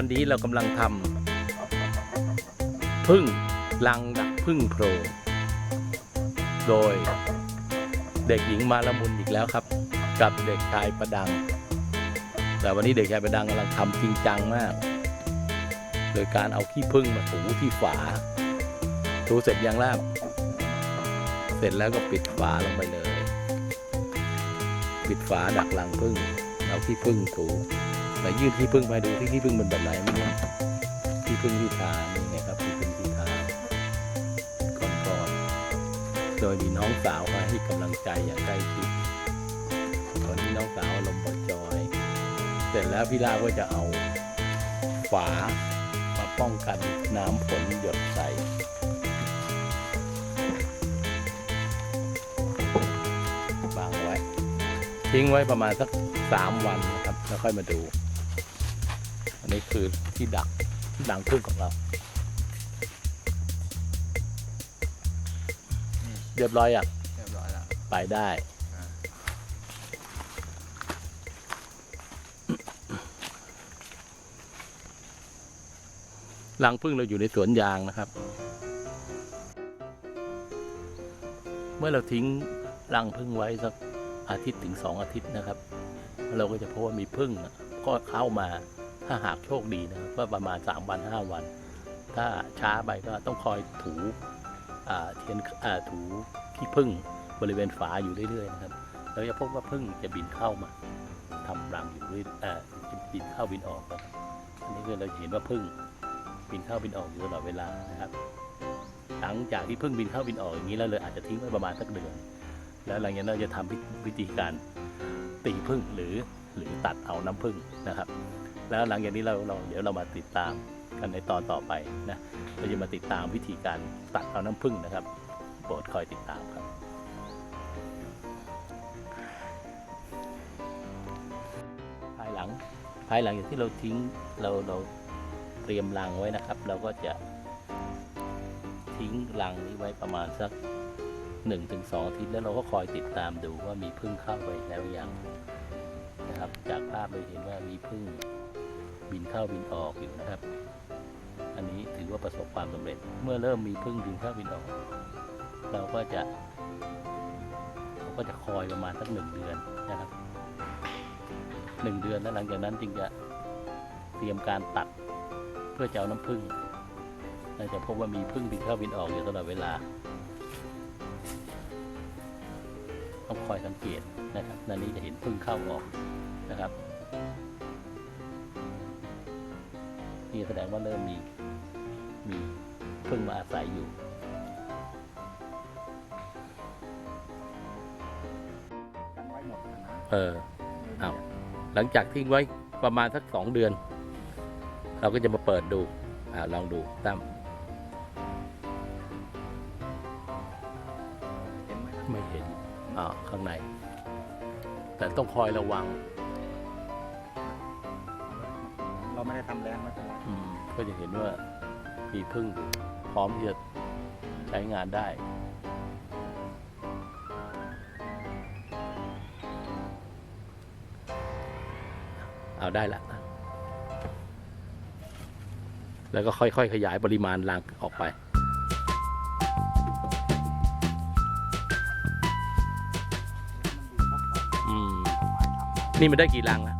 วันนี้เรากำลังทำพึ่งลังดักพึ่งโพรงโดยเด็กหญิงมาละมุนอีกแล้วครับ กับเด็กชายประดัง แต่วันนี้เด็กชายประดังกำลังทำจริงจังมาก โดยการเอาขี้พึ่งมาถูที่ฝาถูเสร็จยังล่ามเสร็จแล้วก็ปิดฝาลงไปเลย ปิดฝาดักรังพึ่งเอาขี้พึ่งถู แต่ยื่นขี้พึ่งมาดูที่ขี้พึ่งเป็นแบบไหนไม่รู้ขี้พึ่งที่ทานี่ไงครับขี้พึ่งที่ทานก่อนๆโดยมีน้องสาวมาให้กำลังใจอย่างใกล้ชิดตอนนี้น้องสาวอารมณ์บดจอย เสร็จแล้วพี่ลาก็จะเอาฝามาป้องกันน้ำฝนหยดใส่วางไว้ ทิ้งไว้ประมาณสักสามวันนะครับ แล้วค่อยมาดู นนี้คือที่ดักดังพึ่งของเรา เรียบร้อยอะเรียบร้อยแล้วไปได้อ่ารังพึ่งเราอยู่ในสวนยางนะครับ เมื่อเราทิ้งรังพึ่งไว้สักอาทิตย์ถึงสองอาทิตย์นะครับ เราก็จะพบว่ามีพึ่งน่ะก็เข้ามา ถ้าหากโชคดีนะครับก็ประมาณสามวันห้าวัน ถ้าช้าไปก็ต้องคอยถูเทียนถูขี้พึ่งบริเวณฝาอยู่เรื่อยๆนะครับเราจะพบว่าพึ่งจะบินเข้ามาทำรังอยู่เรื่อยจะบินเข้าบินออกนะครับอันนี้คือเราเห็นว่าพึ่งบินเข้าบินออกอยู่ตลอดเวลานะครับ หลังจากที่เพิ่งบินเข้าบินออกอย่างนี้แล้วเลยอาจจะทิ้งไว้ประมาณสักเดือน แล้วหลังจากนั้นเราจะทำวิธีการตีพึ่งหรือหรือตัดเอาน้ำพึ่งนะครับ แล้วหลังจากนี้เราเราเดี๋ยวเรามาติดตามกันในตอนต่อไปนะเราจะมาติดตามวิธีการตัดเอาน้ำพึ่งนะครับ โปรดคอยติดตามครับภายหลังภายหลังจากที่เราทิ้งเราเราเตรียมรังไว้นะครับ เราก็จะทิ้งรังนี้ไว้ประมาณสัก1นถึงสอาทิตย์แล้วเราก็คอยติดตามดูว่ามีพึ่งเข้าไปแล้วยังนะครับ จากภาพเราเห็นว่ามีพึ่ง บินเข้าบินออกอยู่นะครับ อันนี้ถือว่าประสบความสำเร็จ เมื่อเริ่มมีพึ่งบินเข้าบินออก เราก็จะเราก็จะคอยประมาณสักหนึ่งเดือนนะครับหนึ่งเดือนแล้วหลังจากนั้นจึงจะเตรียมการตัดเพื่อจะเอาน้ำผึ้งเราจะพบว่ามีผึ้งบินเข้าบินออกอยู่ตลอดเวลาต้องคอยสังเกตนะครับนันนี้จะเห็นผึ้งเข้าออกนะครับ นี่แสดงว่าเริ่มมีมีผึ้งมาอาศัยอยู่กันไว้หมดนะนะเอออ้าวหลังจากทิ้งไว้ประมาณสักสองเดือน เราก็จะมาเปิดดูอ่าลองดูตั้มเห็นไหมครับไม่เห็นอ่าข้างใน แต่ต้องคอยระวัง เราไม่ได้ทำแรงม่เป็นไรอืมก็จะเห็นว่ามีพึ่งพร้อมที่จะใช้งานได้ เอาได้ละ แล้วก็ค่อยๆ ขยายปริมาณรังออกไป อืม นี่มันได้กี่รังละ